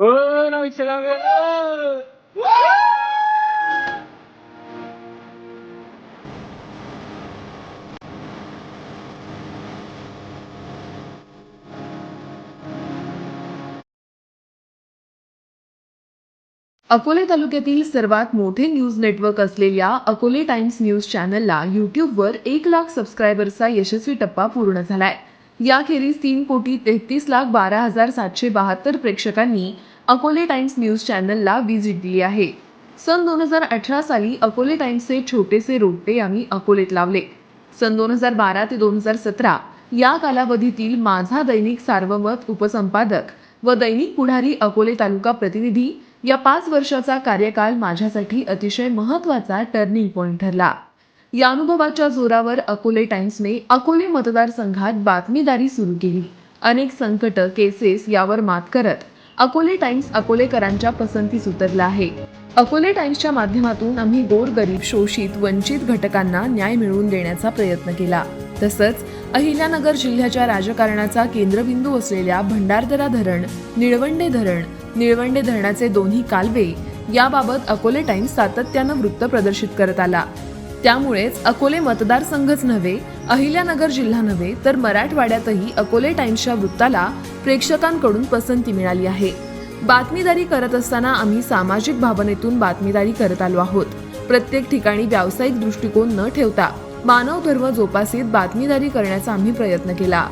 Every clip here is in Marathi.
पैसे अकोले तालुक्यातील सर्वात मोठे न्यूज नेटवर्क असलेल्या अकोले टाइम्स न्यूज चॅनलला यूट्यूबवर एक लाख सबस्क्रायबर्सचा यशस्वी टप्पा पूर्ण झालाय. याखेरीज तीन कोटी तेहतीस लाख बारा हजार सातशे बहात्तर प्रेक्षकांनी अकोले टाइम्स न्यूज चॅनलला व्हिजिट दिली आहे. सन दोन हजार अठरा साली अकोले टाइम्सचे छोटेसे रोपटे आम्ही अकोलेत लावले. सन दोन हजार बारा ते दोन हजार सतरा या कालावधीतील माझा दैनिक सार्वमत उपसंपादक व दैनिक पुढारी अकोले तालुका प्रतिनिधी या पाच वर्षाचा कार्यकाल माझ्यासाठी अतिशय महत्त्वाचा टर्निंग पॉईंट ठरला. या अनुभवाच्या जोरावर अकोले टाइम्सने अकोले मतदारसंघात बातमीदारी सुरू केली. अनेक संकट केसेस यावर मात करत अकोले टाइम्स अकोलेकरांच्या पसंतीस उतरला आहे. अकोले टाइम्सच्या माध्यमातून आम्ही गोरगरीब शोषित वंचित घटकांना न्याय मिळवून देण्याचा प्रयत्न केला. तसंच अहिल्यानगर जिल्ह्याच्या राजकारणाचा केंद्रबिंदू असलेल्या भंडारदरा धरण निळवंडे धरण निळवंडे धरणाचे दोन्ही कालवे याबाबत अकोले टाइम्स सातत्यानं वृत्त प्रदर्शित करत आला. त्यामुळेच अकोले मतदारसंघच नव्हे अहिल्यानगर जिल्हा नव्हे तर मराठवाड्यातही अकोले टाइम्सच्या वृत्ताला प्रेक्षकांकडून पसंती मिळाली आहे. बातमीदारी करत असताना आम्ही सामाजिक भावनेतून बातमीदारी करत आलो आहोत. प्रत्येक ठिकाणी व्यावसायिक दृष्टिकोन न ठेवता मानव धर्म जोपासित बातमीदारी करण्याचा आम्ही प्रयत्न केला.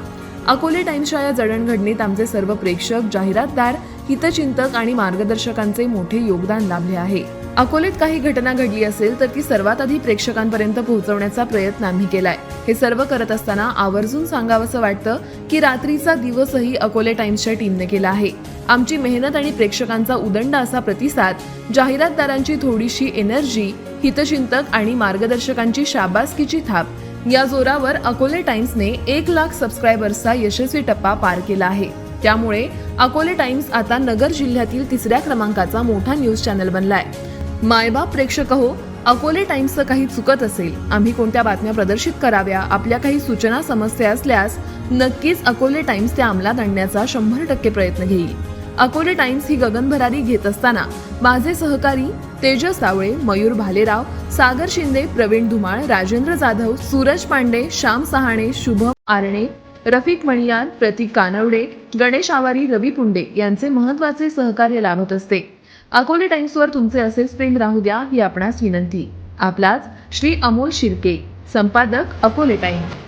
अकोले टाइम्सच्या या जडणघडणीत आमचे सर्व प्रेक्षक जाहिरातदार हितचिंतक आणि मार्गदर्शकांचे मोठे योगदान लाभले आहे. अकोलेत काही घटना घडली असेल तर ती सर्वात आधी प्रेक्षकांपर्यंत पोहोचवण्याचा प्रयत्न आम्ही केलाय. हे सर्व करत असताना आवर्जून सांगावंसं वाटतं की रात्रीचा दिवसही अकोले टाइम्सच्या टीमने केला आहे. आमची मेहनत आणि प्रेक्षकांचा उदंड असा प्रतिसाद जाहिरातदारांची थोडीशी एनर्जी हितचिंतक आणि मार्गदर्शकांची शाबासकीची थाप या जोरावर अकोले टाइम्सने एक लाख सबस्क्रायबर्सचा यशस्वी टप्पा पार केला आहे. त्यामुळे अकोले टाइम्स आता नगर जिल्ह्यातील तिसऱ्या क्रमांकाचा मोठा न्यूज चॅनल बनलाय. मायबाप प्रेक्षक हो अकोले टाइम्सचं काही चुकत असेल. आम्ही कोणत्या बातम्या प्रदर्शित कराव्या आपल्या काही सूचना समस्या असल्यास नक्कीच अकोले टाइम्स त्या अंमलात आणण्याचा शंभर टक्के प्रयत्न घेईल. अकोले टाइम्स ही गगनभरारी घेत असताना माझे सहकारी तेजस सावळे मयूर भालेराव सागर शिंदे प्रवीण धुमाळ राजेंद्र जाधव सूरज पांडे श्याम सहाणे शुभम आरणे रफिक मणियार प्रतीक कानवडे गणेश आवारी रवी पुंडे यांचे महत्त्वाचे सहकार्य लाभत असते. अकोले टाइम्सवर तुमचे असेच प्रेम राहू द्या ही आपणास विनंती. आपलाच श्री अमोल शिर्के संपादक अकोले टाइम्स.